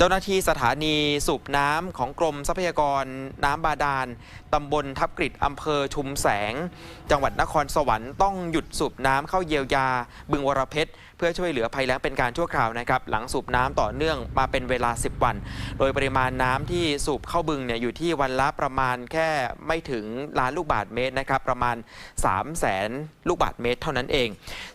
เจ้าหน้าที่สถานีสูบน้ำของกรมทรัพยากรน้ำบาดาลตำบลทับกริดอำเภอชุมแสง จังหวัดนครสวรรค์ต้องหยุดสูบน้ำเข้าเยียวยา บึงวรเพชรเพื่อช่วยเหลือภัยแล้งเป็นการชั่วคราวนะครับ หลังสูบน้ำต่อเนื่องมาเป็นเวลา 10 วัน โดยปริมาณน้ำที่สูบเข้าบึงเนี่ยอยู่ที่วันละประมาณแค่ไม่ถึงล้านลูกบาทเมตรนะครับประมาณ 3 0 0แสนลูกบาทเมตร เท่านั้นเอง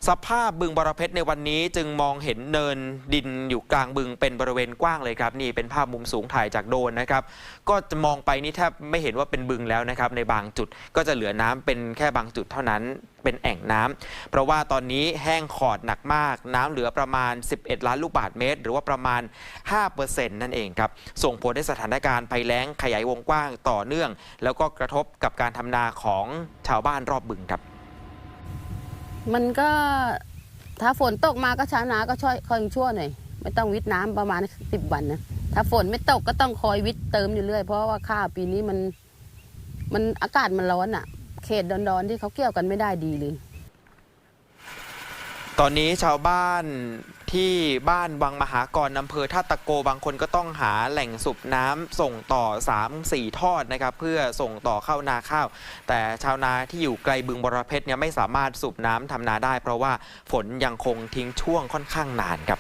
สภาพบึงบรเพชรในวันนี้จึงมองเห็นเนินดินอยู่กลางบึงเป็นบริเวณกว้างเลยครับนี่เป็นภาพมุมสูงถ่ายจากโดรนนะครับก็จะมองไปนี่แทบไม่เห็นว่าเป็นบึงแล้วนะครับในบางจุดก็จะเหลือน้ำเป็นแค่บางจุดเท่านั้นเป็นแอ่งน้ำเพราะว่าตอนนี้แห้งขอดหนักมาก น้ำเหลือประมาณ 11 ล้านลูกบาทเมตร หรือว่าประมาณ 5%นั่นเองครับ ส่งผลให้สถานการณ์ภัยแล้งขยายวงกว้างต่อเนื่อง แล้วก็กระทบกับการทำนาของชาวบ้านรอบบึงครับ มันก็ถ้าฝนตกมาก็ชาวนาก็ช่วยคอยชั่วหน่อย ไม่ต้องวิทน้ำประมาณสิบวันนะถ้าฝนไม่ตกก็ต้องคอยวิทเติมอยู่เรื่อยเพราะว่าข้าวปีนี้มัน มันอากาศมันร้อนอะ่ะ เขตดอนๆที่เขาเกี่ยวกันไม่ได้ดีเลย ตอนนี้ชาวบ้านที่บ้านวังมหากรอำเภอท่าตะโกบางคนก็ต้องหาแหล่งสูบน้ำส่งต่อ 3-4 ทอดนะครับ เพื่อส่งต่อเข้านาข้าว แต่ชาวนาที่อยู่ไกลบึงบรเพชรเนี่ยไม่สามารถสูบน้ำทำนาได้ เพราะว่าฝนยังคงทิ้งช่วงค่อนข้างนานครับ